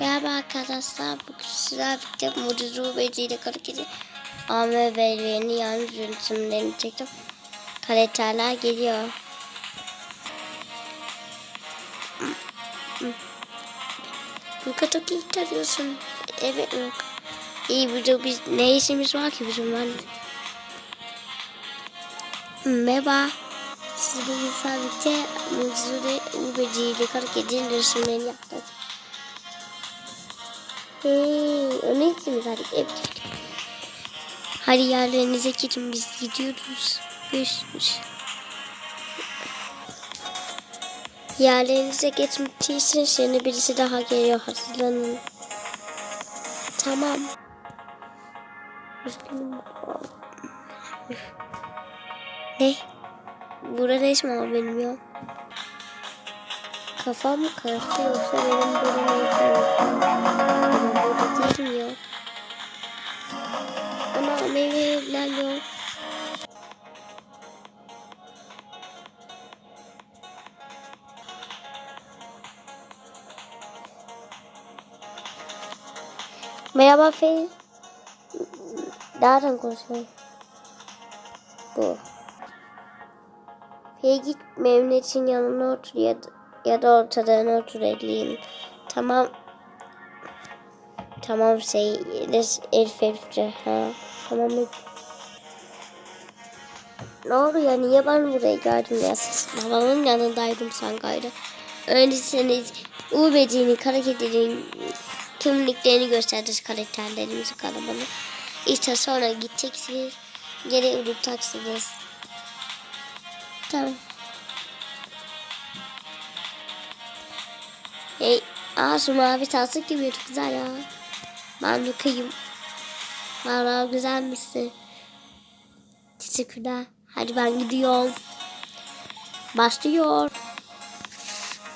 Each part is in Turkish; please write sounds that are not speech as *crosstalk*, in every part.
Merhaba arkadaşlar. Bugün sizlerle birlikte Mucize Beci ile ve Elver'in yalnız yönetimlerini çektim. Karakterler geliyor. Luka çok iyi tanıyorsun. Evet Luka. İyi bir biz ne işimiz var ki bizim var? Merhaba. Siz bugün sadece Mucize Beci ile Karakedi'nin resimlerini yaptık. Hey, onun için mi verdik? Evet. Hadi yerlerinize gidin biz gidiyoruz. Görüşürüz. Yerlerinize geçmişsin şimdi birisi daha geliyor hazırlanın. Tamam. Ne? Burada ne işim var benim? Kafam karıştı yoksa benim burada değilim ya. Ana meyveler yok. Merhaba Fey. Nereden konuşuyorsun? Bu. Fey git Mevlüt'ün yanına otur ya da, ya da ortadan otur eleyim. Tamam. Tamam şey Elif Elif'ce ha. Tamam. Ne oldu ya niye ben buraya geldim ya siz babamın yanındaydım sen gayrı. Öylesine Ubeci'nin karakterinin kimliklerini gösterdi karakterlerimizi kalabalık. İşte sonra gideceksiniz geri unutacaksınız. Tamam. Hey, aa şu mavi taslık gibi çok güzel ya. Ben bakayım. Valla güzelmişsin. Teşekkürler. Hadi ben gidiyorum. Başlıyor.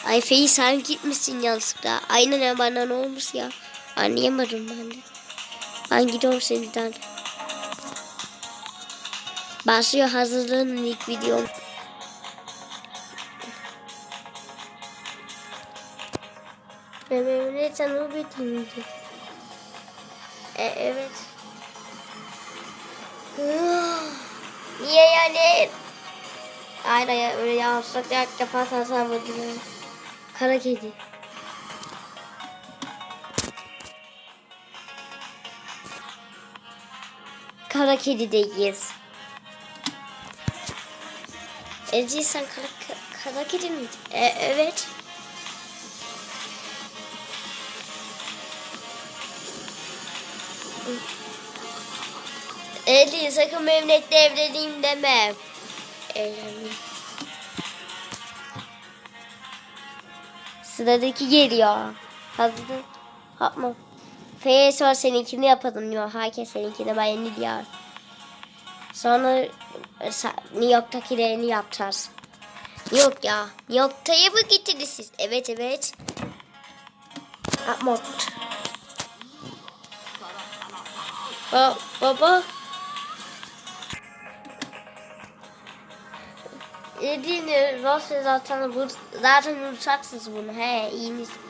Ay Feyi sen gitmişsin yanlışlıkla. Aynen ya bana ne olmuş ya. Anlayamadım ben de. Ben gidiyorum senden. Başlıyor hazırlığın ilk videom. Bebeğimle sen o bitirmeyecek. E, evet. *sighs* Niye yani? Aynen ya öyle yanlışlıkla ilk defa sana sarmadım. Kara kedi. Kara kedideyiz. Ece sen kara, kara kedi mi? E, evet. Ece sakın memlekte evleneyim deme. Evleneyim. Sıradaki geliyor. Hazır. Yapma. F'ye sor seninkini yapalım diyor. Herkes seninkini ben yeni diyor. Sonra e, New York'takilerini yapacağız. New York ya. New York'taya mı gittiniz siz? Evet evet. Yapma. Ba baba. Yediğini Rossi zaten bu zaten unutacaksınız bunu. He iyi misin?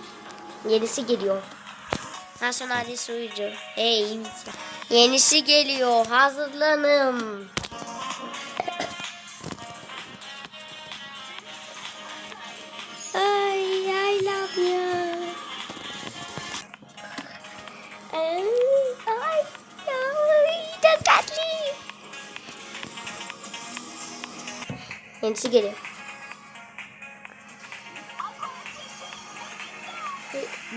Yenisi geliyor. Hasan Ali Suyucu. He iyi misin? Yenisi geliyor. Hazırlanın. Ay I love you. Yenisi geliyor.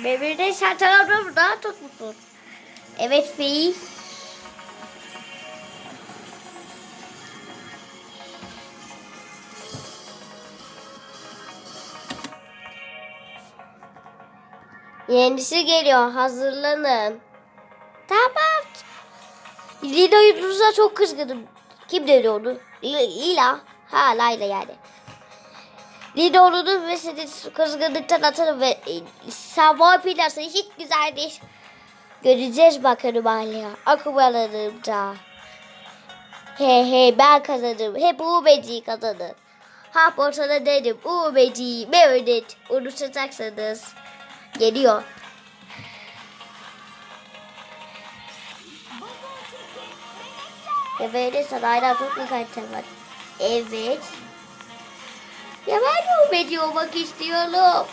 Bebeğine sen tarafından daha çok mutlu. Evet Fey. Yenisi geliyor. Hazırlanın. Tamam. Lina Yıldız'a çok kızgınım. Kim dedi onu? Lila. Ha Layla yani. Lider olunur ve seni kızgınlıktan atarım ve e, sen hiç güzel değil. Göreceğiz bakalım hala akımalarımda. He he ben kazanırım. Hep Uğbeci kazanır. Ha ortada dedim Uğbeci Mevlüt unutacaksanız. Geliyor. Ya böyle sana aynen çok mu kaçacağım Evet. Ben Nubeci olmak istiyorum.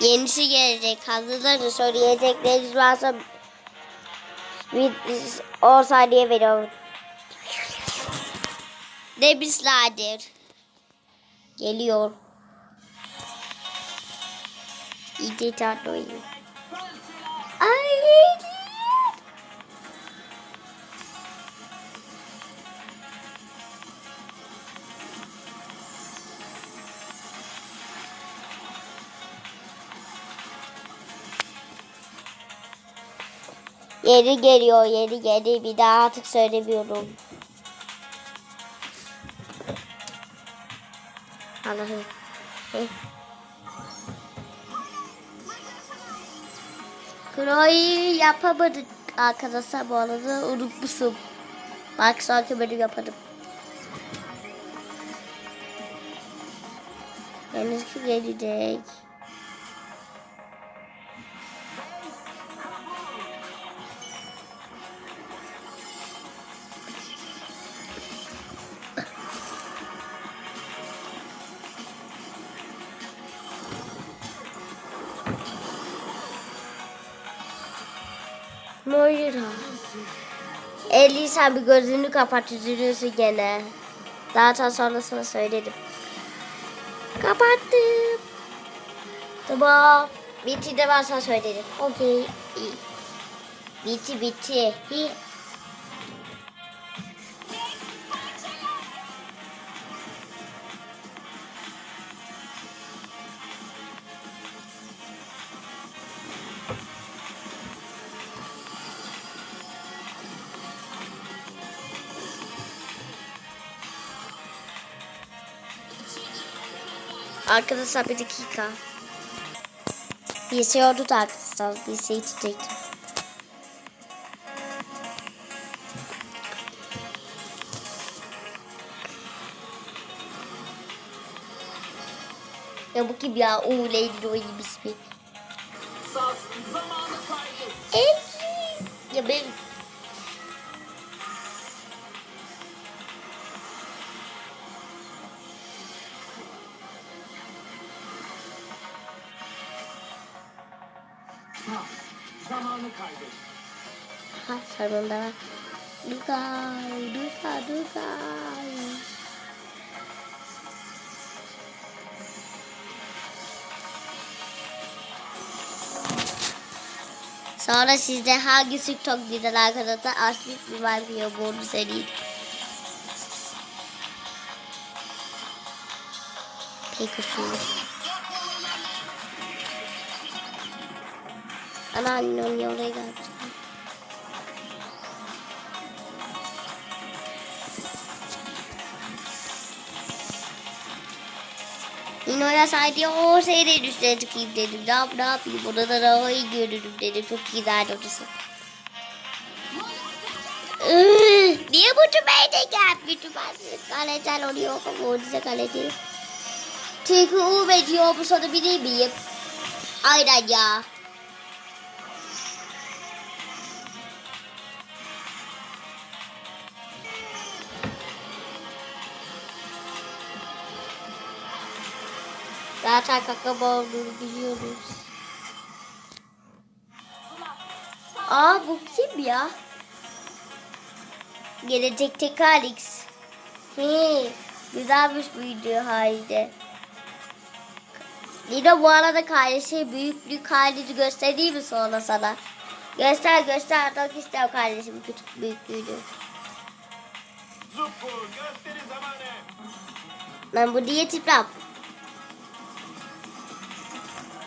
Yenisi gelecek. Hazırlanın söyleyecekleriniz varsa bir 10 saniye veriyorum. Demişlerdir. Geliyor. İyice tatlı oyun. Ay Yeri geliyor, yeri geliyor. Bir daha artık söylemiyorum. Allah'ım. Kroyu yapamadık arkadaşlar bu arada unutmuşum. Bak sonraki bölüm yaparım. Henüz ki gelecek. Moira. Eli sen bir gözünü kapat üzülüyorsun gene. Zaten sonrasını söyledim. Kapattım. Tamam. Bitti de ben sana söyledim. Okey. Bitti bitti. Hi. Arkadaşlar bir dakika. Birisi oldu da arkadaşlar. Birisi içecektim. Ya bu kim ya? Oo Lady Joy bismi. Var. Dukay, Dukay, Dukay. Sonra sizde hangisi çok güzel arkadaşlar? Aslit mi var diyor bunu söyleyeyim. Peki şu. Ana anne onun oraya geldi. Nino'ya sadece o seyrenin üstüne çıkayım dedim. Ne, yap, ne yapayım? Ona da daha iyi görürüm dedim. Çok güzel orası. Iıı, Niye bu tümeye gelmiş? Kaleci oluyor. Mucize kaleci. Çünkü U ediyor bu sana bilir miyim? Aynen ya. Zaten kakaba olduğunu biliyoruz. Aa bu kim ya? Gelecekte Alex. He, güzelmiş bu video halde. Nina bu arada kardeşi büyüklük halini göstereyim mi sonra sana? Göster göster. Çok istiyorum kardeşim küçük büyüklüğünü. Gösteri zamanı. Ben bu diye tiplem.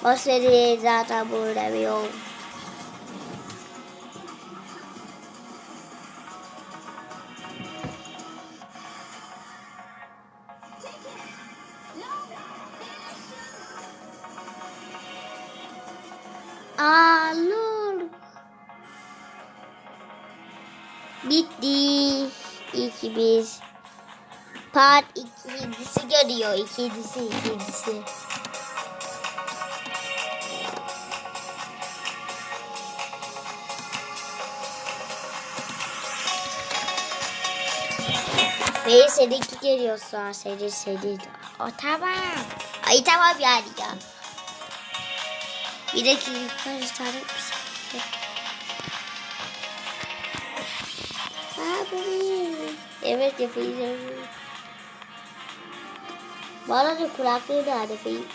O seri zaten burada bir yol. Lol. Bitti. İyi ki biz Part ikincisi görüyor. İkincisi, ikincisi. Ve seninki geliyor sonra senin senin. O tamam. Ay tamam yani ya. Bir dakika kaç tane Aa bu iyi. Evet yapayım. Bana da kulaklığı da yapayım.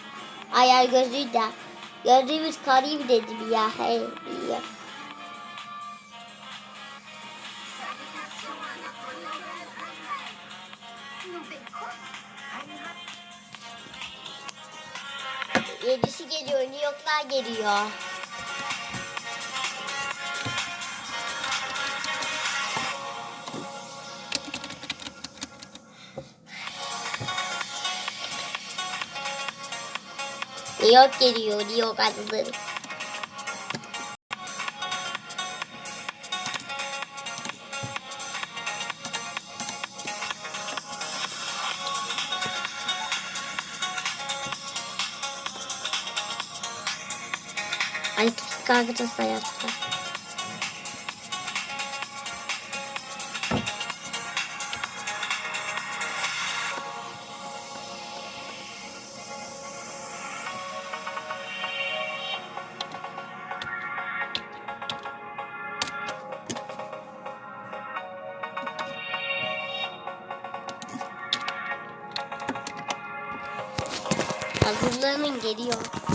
Ay ay gözlüğü de. Gözlüğümüz karayım dedim ya. Hey ya. Yedisi geliyor, New York'lar geliyor. New York geliyor, New York adlı. Ay kargıcası da yaptı. Hazırlanın geliyor.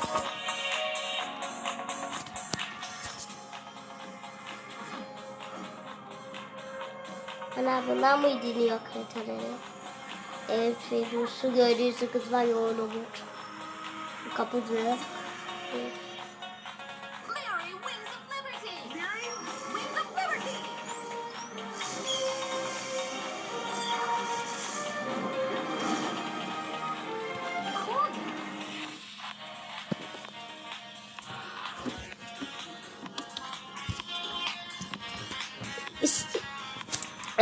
Ana bundan mı dinliyor kriterleri? Evet Firusu gördüğünüz kızlar yoğun olur. Kapıcı. Evet.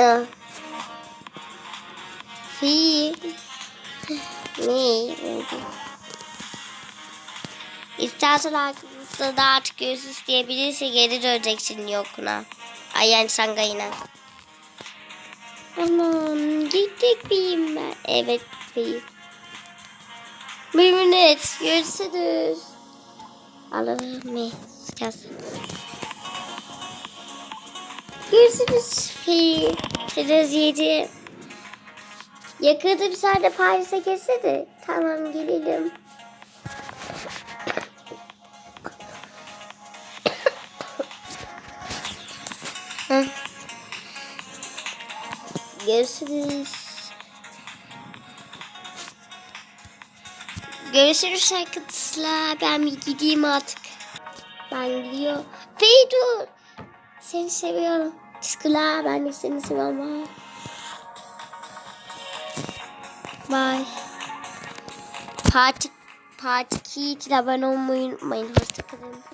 Aa. Fi. Ne? İstersen aklınızda artık göğüs isteyebilirse geri döneceksin yokuna. Ay yani sangayına. Aman gittik miyim ben? Evet beyim. Bir minut. Görüşürüz. Alırım mı? Gelsin. Görüşürüz. Fi. Biraz yedi. Yakında bir sene Paris'e gelse de. Tamam gelelim. Görüşürüz. Görüşürüz arkadaşlar. Ben bir gideyim artık. Ben gidiyor. Feydur. Seni seviyorum. Teşekkürler. Ben de seni seviyorum. Bye. Part, part 2 abone olmayı unutmayın. Hoşçakalın.